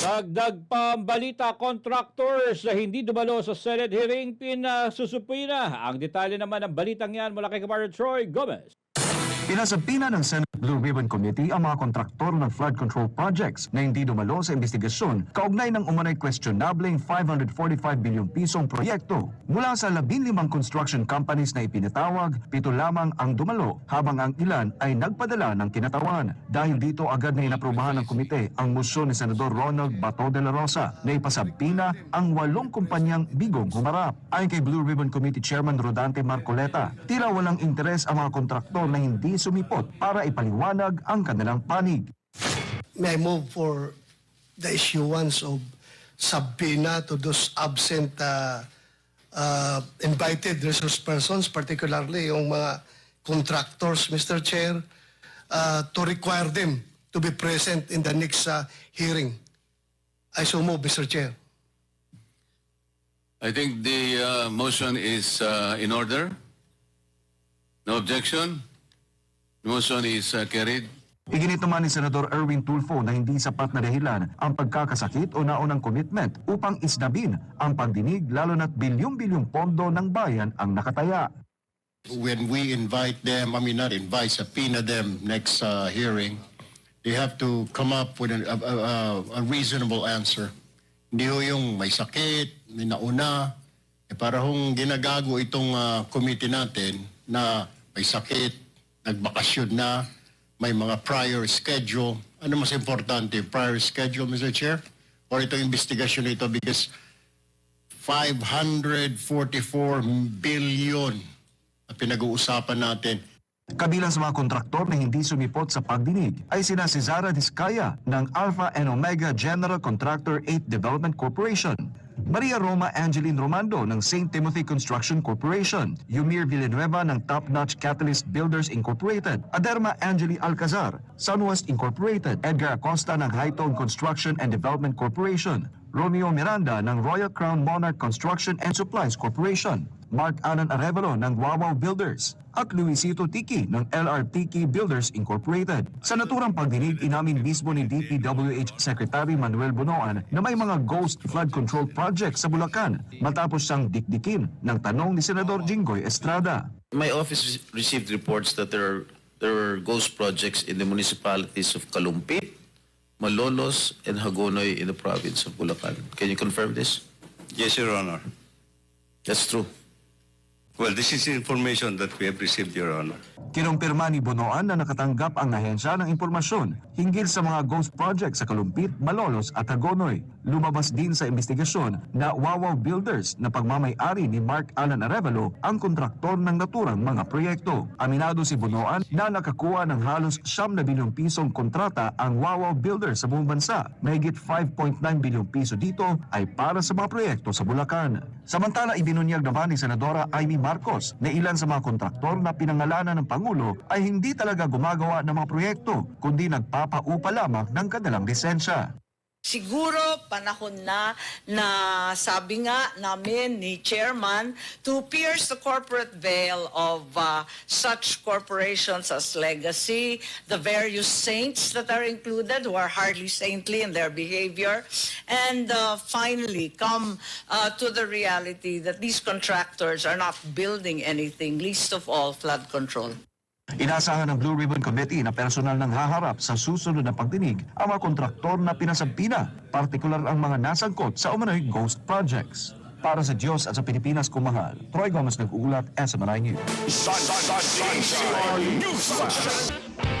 Dagdag pambalita contractors na hindi dumalo sa Senate hearing pinasusupuina. Ang detalye naman ng balitang yan mula kay Kamara Troy Gomez. Pinasabina ng Senate Blue Ribbon Committee ang mga kontraktor ng flood control projects na hindi dumalo sa investigasyon kaugnay ng umanay questionableng 545 bilyong pisong proyekto. Mula sa 15 construction companies na ipinatawag, pito lamang ang dumalo habang ang ilan ay nagpadala ng kinatawan. Dahil dito agad na inaprubahan ng komite ang musyon ni Senador Ronald Bato de la Rosa na ipasabina ang walong kumpanyang bigong humarap. Ayon kay Blue Ribbon Committee Chairman Rodante Marcoleta, tila walang interes ang mga kontraktor na hindi sumipot para ipaliwanag ang kanilang panig. May I move for the issuance of subpoena to those absent uh, uh, invited resource persons, particularly yung mga contractors, Mr. Chair, uh, to require them to be present in the next uh, hearing. I so move, Mr. Chair. I think the uh, motion is uh, in order. No objection. Motion is uh, carried. Iginit naman ni Senador Erwin Tulfo na hindi sapat na dahilan ang pagkakasakit o naunang commitment upang isnabin ang pagdinig lalo na't bilyong-bilyong pondo ng bayan ang nakataya. when we invite them, I mean not invite, subpoena them next uh, hearing, they have to come up with an- a, a, a- a reasonable answer. Hindi ho yung may sakit, may nauna, eh para hong ginagago itong uh, committee natin na may sakit, nagbakasyon na, may mga prior schedule. Ano mas importante, prior schedule, Mr. Chair? Or itong investigasyon na ito because 544 billion na pinag-uusapan natin. Kabilang sa mga kontraktor na hindi sumipot sa pagdinig ay sina si Zara Diskaya ng Alpha and Omega General Contractor 8 Development Corporation, Maria Roma Angeline Romando ng St. Timothy Construction Corporation, Yumir Villanueva ng Top Notch Catalyst Builders Incorporated, Aderma Angeli Alcazar, Sunwest Incorporated, Edgar Acosta ng Hightone Construction and Development Corporation, Romeo Miranda ng Royal Crown Monarch Construction and Supplies Corporation, Mark Anan Arevalo ng Wawaw Builders at Luisito Tiki ng LR Tiki Builders Incorporated. Sa naturang pagdinig, inamin mismo ni DPWH Secretary Manuel Bonoan na may mga ghost flood control projects sa Bulacan matapos siyang dikdikin ng tanong ni Senador Jinggoy Estrada. My office received reports that there are, there are ghost projects in the municipalities of Kalumpit, Malolos, and Hagonoy in the province of Bulacan. Can you confirm this? Yes, Your Honor. That's true. Well, this is information that we have received, Your Honor. Kinumpirma ni Bonoan na nakatanggap ang ahensya ng impormasyon hinggil sa mga ghost projects sa Kalumpit, Malolos at Hagonoy. Lumabas din sa investigasyon na Wawaw Builders na pagmamay-ari ni Mark Alan Arevalo ang kontraktor ng naturang mga proyekto. Aminado si Bonoan na nakakuha ng halos siyam na bilyong pisong kontrata ang Wawaw Builders sa buong bansa. Mahigit 5.9 bilyong piso dito ay para sa mga proyekto sa Bulacan. Samantala, ibinunyag naman ni Senadora Amy Marcos na ilan sa mga kontraktor na pinangalanan ng Pangulo ay hindi talaga gumagawa ng mga proyekto, kundi nagpapaupa lamang ng kanilang lisensya. Siguro panahon na na sabi nga namin ni chairman to pierce the corporate veil of uh, such corporations as Legacy, the various saints that are included who are hardly saintly in their behavior, and uh, finally come uh, to the reality that these contractors are not building anything, least of all flood control. Inasahan ng Blue Ribbon Committee na personal nang haharap sa susunod na pagdinig ang mga kontraktor na pinasampina, partikular ang mga nasangkot sa umano'y ghost projects. Para sa Diyos at sa Pilipinas kumahal, Troy Gomez nag-uulat, SMNI News. Sunshine News.